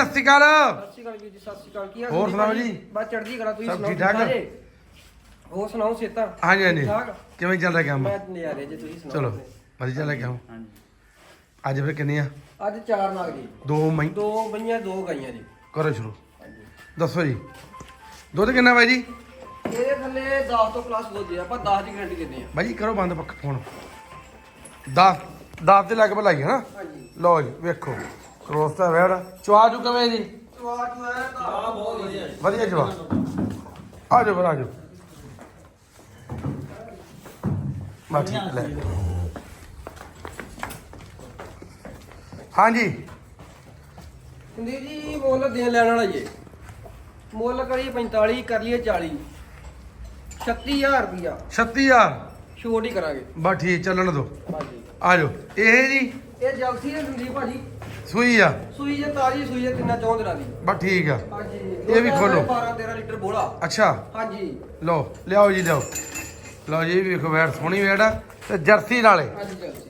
ਸਤਿ ਸ਼੍ਰੀ ਅਕਾਲ ਸਤਿ ਸ਼੍ਰੀ ਅਕਾਲ ਵੀਰ ਜੀ ਸਤਿ ਸ਼੍ਰੀ ਅਕਾਲ ਕੀ ਹਾਲ ਹੋਰ ਜੀ ਸੁਣਾਓ? ਜੀ? ਬਸ ਚੜ੍ਹਦੀ ਕਲਾ ਤੁਸੀਂ ਸਭ ਸੁਣਾਓ ਠੀਕ ਠਾਕ? ਜੀ? ਹੋਰ ਸੁਣਾਓ ਸੇਤਾ ਹਾਂਜੀ ਹਾਂਜੀ। ਠਾਕ? ਕਿਵੇਂ ਚੱਲ ਰਿਹਾ ਕੰਮ? ਮੈਂ ਨਜ਼ਾਰੇ ਜੇ ਤੁਸੀਂ ਸੁਣਾਓ ਚਲੋ ਆਪਣੇ। ਵਧੀਆ ਚੱਲ ਰਿਹਾ ਕੰਮ। ਅੱਜ ਫਿਰ ਕਿੰਨੇ ਆ ਅੱਜ ਚਾਰ ਨਾਗ ਜੀ। ਦੋ ਮਈ ਦੋ ਬਈਆਂ ਦੋ ਗਾਈਆਂ ਜੀ। ਕਰੋ ਸ਼ੁਰੂ। ਦੱਸੋ ਜੀ। ਦੁੱਧ ਕਿੰਨਾ ਬਾਈ ਜੀ? ਇਹਦੇ ਥੱਲੇ 10 ਤੋਂ ਪਲੱਸ ਦੁੱਧ ਹੈ ਆਪਾਂ 10 ਦੀ ਗਾਰੰਟੀ ਦਿੰਦੇ ਆ। ਬਾਈ ਜੀ ਕਰੋ ਬੰਦ ਪੱਖ ਫੋਨ। 10 10 ਦੇ ਲੱਗ ਭਲਾਈ ਹੈ ਨਾ? ਹਾਂਜੀ। ਲਓ ਜੀ ਵੇਖੋ। ਕਰੋਸ ਦਾ ਵੈੜ ਚਵਾ ਚੁ ਕਿਵੇਂ ਜੀ ਚਵਾ ਚੁਆ ਤਾਂ ਬਹੁਤ ਵਧੀਆ ਜੀ? ਵਧੀਆ ਜਵਾ ਆ ਜਾਓ ਫਿਰ ਆ ਜਾਓ। ਬਾ ਠੀਕ ਲੈ। ਹਾਂਜੀ। ਸੰਦੀਪ ਜੀ ਮੁੱਲ ਦੇਣ ਲੈਣ ਵਾਲਾ ਜੀ। ਮੁੱਲ ਕਰੀ 45 ਕਰ ਲਈਏ 40 36000 ਰੁਪਿਆ 36000 ਛੋਟ ਹੀ ਕਰਾਂਗੇ। ਬਾ ਠੀਕ ਚੱਲਣ ਦੋ। ਹਾਂਜੀ ਆ ਜਾਓ। ਇਹ ਜੀ? ਇਹ ਜਲਸੀ ਹੈ ਸੰਦੀਪ ਭਾਜੀ। ਸੂਈ ਆ? ਸੂਈ ਜੇ ਤਾਜੀ ਸੂਈ ਹੈ ਤਿੰਨਾਂ ਚੌਂ ਦਿਨਾਂ ਦੀ। ਬਾ ਠੀਕ ਆ। ਹਾਂਜੀ। ਇਹ ਵੀ ਖੋਲੋ। 12 13 ਲੀਟਰ ਬੋਲਾ ਅੱਛਾ। ਹਾਂਜੀ। ਲਓ ਲਿਆਓ ਜੀ ਲਿਆਓ। ਲਓ ਜੀ ਵੇਖੋ ਵੈੜ ਸੋਹਣੀ ਵੈੜ ਆ। ਤੇ ਜਰਸੀ ਨਾਲੇ। ਹਾਂਜੀ ਜਲਸੀ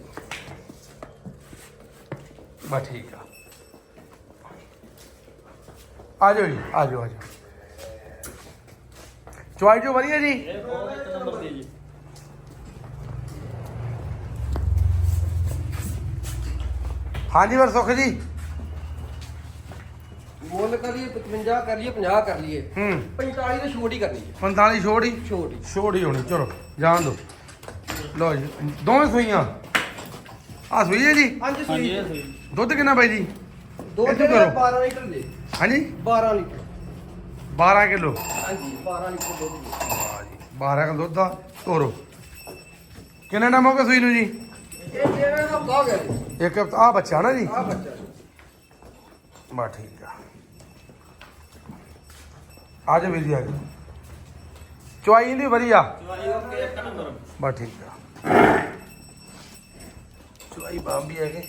ਬਾ ਠੀਕ ਆ। ਆ ਜਾਓ ਜੀ ਆ ਜਾਓ ਆ ਜਾਓ। ਚੁਆਈ ਜੋ ਵਧੀਆ ਜੀ? ਹਾਂਜੀ ਵਰ ਸੁਖ ਜੀ। ਮੁੱਲ ਕਰੀਏ 55 ਕਰ ਲਈਏ 50 ਕਰ ਲਈਏ। ਹੂੰ। 45 ਤੇ ਛੋਟ ਹੀ ਕਰਨੀ ਹੈ। 45 ਛੋੜ ਹੀ? ਛੋਟ ਹੀ। ਛੋੜ ਹੀ ਹੋਣੀ ਚਲੋ ਜਾਣ ਦੋ। ਲਓ ਜੀ ਦੋਵੇਂ ਸੂਈਆਂ। ਆ ਸੂਈ ਹੈ ਜੀ? ਹਾਂਜੀ ਸੂਈ। ਦੁੱਧ ਕਿੰਨਾ ਬਾਈ ਜੀ? ਦੋ ਇੱਧਰ ਕਰੋ। 12 ਲੀਟਰ ਦੇ। ਹਾਂਜੀ? 12 ਲੀਟਰ। 12 ਕਿਲੋ। ਹਾਂਜੀ 12 ਲੀਟਰ ਦੁੱਧ ਵਾਹ ਜੀ 12 ਕਿਲੋ ਦੁੱਧ ਦਾ। ਤੋਰੋ। ਕਿੰਨੇ ਟਾਈਮ ਹੋ ਗਿਆ ਸੂਈ ਨੂੰ ਜੀ? ਇਹ ਜਿਹੜਾ ਹਫਤਾ ਹੋ ਗਿਆ ਜੀ। ਇੱਕ ਹਫ਼ਤਾ ਆ ਬੱਚਾ ਨਾ ਜੀ। ਆ ਬੱਚਾ ਬਾ ਠੀਕ ਆ। ਆ ਜਾ ਵੀਰ ਜੀ ਆ ਜਾ ਚੁਆਈ ਦੀ ਵਧੀਆ। ਬਾ ਠੀਕ ਆ। ਚੁਆਈ ਬਾਂਬੀ ਹੈਗੇ।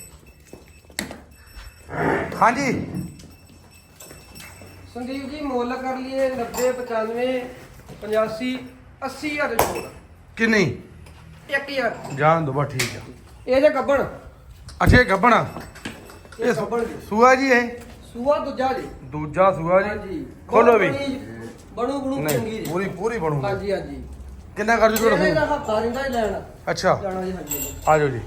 ਹਾਂਜੀ। ਸੰਦੀਪ ਜੀ ਮੁੱਲ ਕਰ ਲਈਏ 90 95 85 80000 ਦੇ ਛੋਟ ਕਿੰਨੀ? 1000 ਜਾਣ ਦੋ ਬਾ ਠੀਕ ਆ। ਇਹ ਜੇ ਗੱਬਣ। ਅੱਛਾ ਗੱਬਣਾ ਇਹ ਇਹ ਗੱਬਣ ਜੀ। ਸੂਆ ਜੀ ਇਹ? ਸੂਆ ਦੂਜਾ ਜੀ। ਦੂਜਾ ਸੂਆ ਜੀ। ਖੋਲੋ ਵੀ। ਬਣੂ ਬਣੂ ਚੰਗੀ ਜੀ। ਪੂਰੀ ਪੂਰੀ ਬਣੂਗਾ। ਹਾਂਜੀ ਹਾਂਜੀ। ਕਿੰਨਾ ਕਰ ਜੂ ਇਹਦਾ ਤੁਹਾਡਾ ਹਫਤਾ ਰਹਿੰਦਾ ਹੀ ਲੈਣਾ। ਅੱਛਾ। ਜਾਣਾ ਜੀ ਹਾਂਜੀ ਆ ਜਾਓ ਜੀ।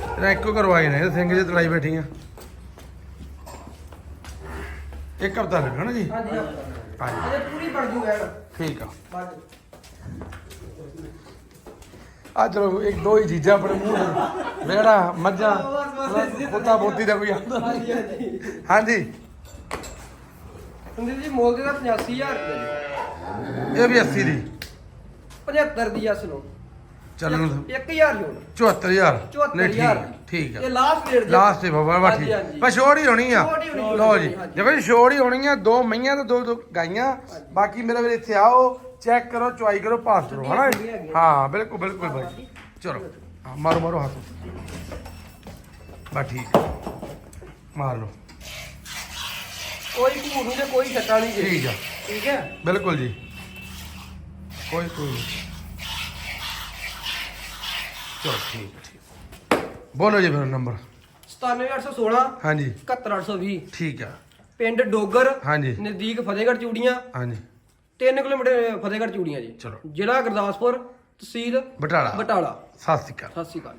ਇਹਦਾ ਇੱਕੋ ਕਰਵਾਏ ਨੇ ਇਹ ਸਿੰਘ ਜੇ ਤੜਾਈ ਬੈਠੀਆਂ ਇੱਕ ਹਫਤਾ ਲੱਗਣਾ ਜੀ? ਹਾਂਜੀ ਹਾਂਜੀ। ਪੂਰੀ ਬਣ ਜੂ ਐਨ ਠੀਕ ਆ। ਆ ਚਲੋ ਇੱਕ ਦੋ ਹੀ ਚੀਜ਼ਾਂ ਆਪਣੇ ਮੂੰਹ ਨੂੰ। ਵੇੜਾ ਮੱਝਾਂ ਕੁੱਤਾ ਬੋਤੀ ਦਾ ਕੋਈ ਆਉਂਦਾ ਹਾਂਜੀ ਹਾਂਜੀ। ਸੰਦੀਪ ਜੀ ਮੁੱਲ ਦੇ ਦਾ 85000 ਰੁਪਏ ਇਹ ਵੀ 80 ਦੀ। 75 ਦੀ ਅਸ ਨੂੰ ਚੱਲਣ 1000 ਜੋੜ 74000 ਨਹੀਂ 74000 ਠੀਕ ਠੀਕ ਆ। ਇਹ ਲਾਸਟ ਰੇਟ ਲਾਸਟ ਤੇ ਬਾਬਾ ਬਾ ਠੀਕ ਬਸ ਛੋੜ ਹੀ ਹੋਣੀ ਆ। ਛੋੜ ਹੀ ਹੋਣੀ, ਲਓ ਜੀ। ਹਾਂਜੀ। ਦੇਖੋ ਜੀ ਛੋੜ ਹੀ ਹੋਣੀ ਆ ਦੋ ਮਈਆਂ ਤੇ ਦੋ ਦੋ ਗਾਈਆਂ। ਬਾਕੀ ਮੇਰੇ ਵੀਰ ਇੱਥੇ ਆਓ। ਚੈੱਕ ਕਰੋ ਚੁਆਈ ਕਰੋ ਪਾਸ ਕਰੋ ਹਨਾ। ਹਾਂ ਬਿਲਕੁਲ ਬਿਲਕੁਲ ਬਾਈ ਚਲੋ ਹਾਂ, ਮਾਰੋ ਮਾਰੋ ਹੱਥ। ਬਾ ਠੀਕ। ਮਾਰ ਲਓ। ਕੋਈ ਝੂਠ ਨਹੀਂ ਤੇ ਕੋਈ ਛੱਟਾ ਨਹੀਂ ਜੀ। ਠੀਕ ਆ। ਠੀਕ ਹੈ? ਬਿਲਕੁਲ ਜੀ। ਕੋਈ ਕੋਈ ਨਹੀਂ। ਚਲੋ ਠੀਕ। ਬੋਲੋ ਜੀ ਫਿਰ ਨੰਬਰ। 97816 ਹਾਂਜੀ। 71820 ਠੀਕ ਆ। ਪਿੰਡ ਡੋਗਰ ਹਾਂਜੀ। ਨਜ਼ਦੀਕ ਫਤਿਹਗੜ੍ਹ ਚੂੜੀਆਂ। ਹਾਂਜੀ। 3 ਕਿਲੋਮੀਟਰ ਫਤਿਹਗੜ੍ਹ ਚੂੜੀਆਂ ਜੀ। ਚਲੋ। ਜ਼ਿਲ੍ਹਾ ਗੁਰਦਾਸਪੁਰ ਤਹਿਸੀਲ ਬਟਾਲਾ। ਬਟਾਲਾ। ਸਤਿ ਸ਼੍ਰੀ ਅਕਾਲ। ਸਤਿ ਸ਼੍ਰੀ ਅਕਾਲ